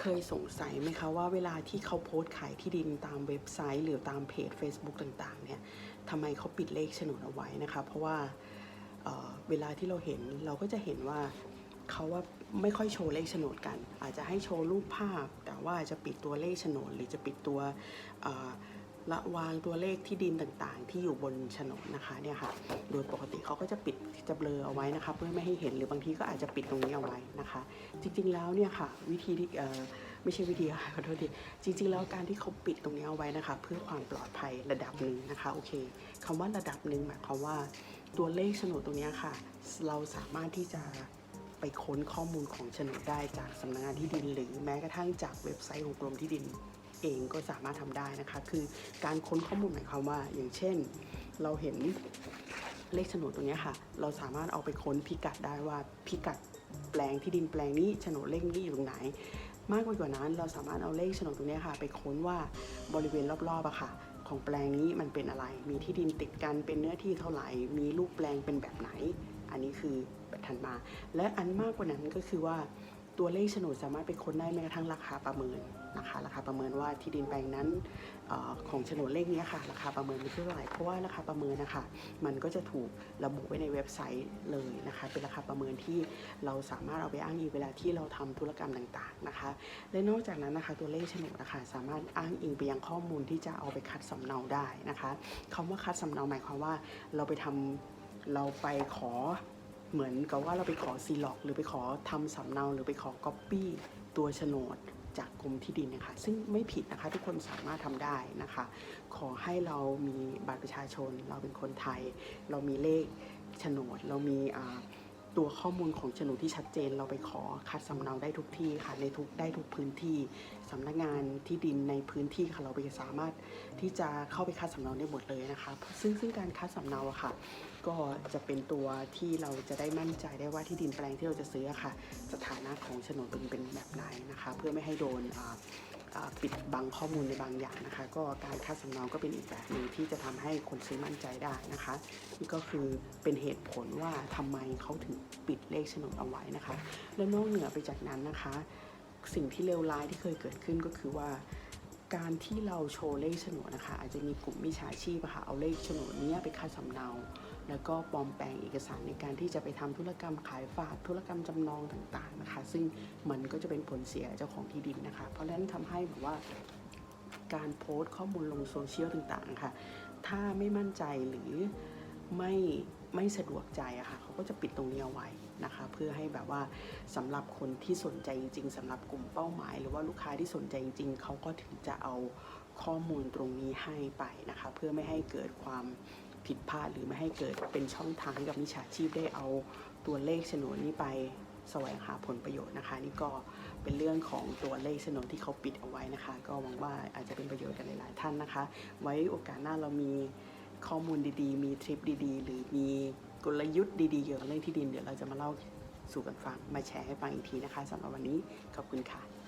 เคยสงสัยไหมคะว่าเวลาที่เขาโพสต์ขายที่ดินตามเว็บไซต์ หรือตามเพจ Facebook ต่างๆเนี่ยทำไมเขาปิดเลขโฉนดเอาไว้นะคะ เพราะว่าเเวลาที่เราเห็นเราก็จะเห็นว่าเขาว่าไม่ค่อยโชว์เลขโฉนดกัน อาจจะให้โชว์รูปภาพ แต่ว่าจะปิดตัวเลขโฉนด หรือจะปิดตัว ละวางตัวเลขที่ดินต่างๆ ที่อยู่บนโฉนดนะคะเนี่ยค่ะ โดยปกติเขาก็จะปิดจะเบลอเอาไว้นะคะ เพื่อไม่ให้เห็นหรือบางทีก็อาจจะปิดตรงนี้เอาไว้นะคะ จริงๆแล้วเนี่ยค่ะ วิธีที่ไม่ใช่วิธีค่ะขอโทษทีจริง ๆ แล้วการที่เขาปิดตรงนี้เอาไว้นะคะ เพื่อความปลอดภัยระดับหนึ่งนะคะโอเคคำว่าระดับหนึ่งหมายความว่าตัวเลขโฉนดตรงนี้ค่ะ เราสามารถที่จะไปค้นข้อมูลของโฉนดได้จากสำนักงานที่ดิน หรือแม้กระทั่งจากเว็บไซต์ของกรมที่ดิน เองก็สามารถทำได้นะคะ คือการค้นข้อมูลหมายความว่า อย่างเช่น เราเห็นเลขโฉนดตรงนี้ค่ะ เราสามารถเอาไปค้นพิกัดได้ว่าพิกัดแปลงที่ดินแปลงนี้โฉนดเลขนี้อยู่ตรงไหน มากกว่านั้นเราสามารถเอาเลขโฉนดตรงนี้ค่ะ ไปค้นว่าบริเวณรอบๆอะค่ะ ของแปลงนี้มันเป็นอะไร มีที่ดินติดกันเป็นเนื้อที่เท่าไหร่ มีรูปแปลงเป็นแบบไหน อันนี้คือแบบถัดมา และอันมากกว่านั้นก็คือว่า ตัวเลขโฉนดสามารถไปค้นได้แม้กระทั่งราคาประเมินนะคะ ราคาประเมินว่าที่ดินแปลงนั้นออของโฉนดเลขนี้ค่ะ ราคาประเมินมันเท่าไหร่เพราะว่าราคาประเมินนะคะ มันก็จะถูกระบุไว้ในเว็บไซต์เลยนะคะ เป็นราคาประเมินที่เราสามารถเอาไปอ้างอิงเวลาที่เราทำธุรกรรมต่างๆนะคะ และนอกจากนั้นนะคะตัวเลขโฉนดนะคะสามารถอ้างอิงไปยังข้อมูลที่จะเอาไปคัดสำเนาได้นะคะคำว่าคัดสำเนาหมายความว่าเราไปทำเราไปขอ เหมือนกับว่าเราไปขอซีล็อก หรือไปขอทำสำเนาหรือไปขอก๊อปปี้ตัวโฉนดจากกรมที่ดินนะคะ ซึ่งไม่ผิดนะคะทุกคนสามารถทำได้นะคะ ขอให้เรามีบัตรประชาชน เราเป็นคนไทย เรามีเลขโฉนด เรามีตัวข้อมูลของโฉนดที่ชัดเจน เราไปขอคัดสำเนาได้ทุกที่ค่ะในทุกได้ทุกพื้นที่สำนักงานที่ดินในพื้นที่ค่ะเราไปสามารถที่จะเข้าไปคัดสำเนาได้หมดเลยนะคะ ซึ่งซึ่งการคัดสำเนาอะค่ะก็จะเป็นตัวที่เราจะได้มั่นใจได้ว่าที่ดินแปลงที่เราจะซื้อค่ะ สถานะของโฉนดเป็นเป็นแบบไหนนะคะ เพื่อไม่ให้โดนปิดบังข้อมูลในบางอย่างนะคะ ก็การคัดสำเนาก็เป็นอีกแบบหนึ่งที่จะทำให้คนซื้อมั่นใจได้นะคะนี่ก็คือเป็นเหตุผลว่าทำไมเขาถึงปิดเลขโฉนดเอาไว้นะคะ และนอกเหนือไปจากนั้นนะคะ สิ่งที่เลวร้ายที่เคยเกิดขึ้นก็คือว่าการที่เราโชว์เลขโฉนดนะคะ อาจจะมีกลุ่มมิจฉาชีพะค่ะเอาเลขโฉนดเนี้ยไปคัดสำเนา แล้วก็ปลอมแปลงเอกสารในการที่จะไปทำธุรกรรมขายฝากธุรกรรมจำนองต่างๆนะคะ ซึ่งมันก็จะเป็นผลเสียเจ้าของที่ดินนะคะ เพราะฉะนั้นทำให้แบบว่าการโพสต์ข้อมูลลงโซเชียลต่างๆค่ะ ถ้าไม่มั่นใจหรือไม่ไม่สะดวกใจอะค่ะเขาก็จะปิดตรงนี้เอาไว้นะคะ เพื่อให้แบบว่าสำหรับคนที่สนใจจริง ๆสำหรับกลุ่มเป้าหมาย หรือว่าลูกค้าที่สนใจจริง ๆเขาก็ถึงจะเอาข้อมูลตรงนี้ให้ไปนะคะ เพื่อไม่ให้เกิดความ ผิดพลาดหรือไม่ให้เกิดเป็นช่องทางให้กับมิจฉาชีพได้เอาตัวเลขโฉนดนี้ไปแสวงหาผลประโยชน์นะคะ นี่ก็เป็นเรื่องของตัวเลขโฉนดที่เขาปิดเอาไว้นะคะ ก็หวังว่าอาจจะเป็นประโยชน์กับหลายๆท่านนะคะ ไว้โอกาสหน้าเรามีข้อมูลดีๆ มีทริปดีๆ หรือมีกลยุทธ์ดีๆเกี่ยวกับเรื่องที่ดินเดี๋ยวเราจะมาเล่าสู่กันฟังมาแชร์ให้ฟังอีกทีนะคะสำหรับวันนี้ขอบคุณค่ะ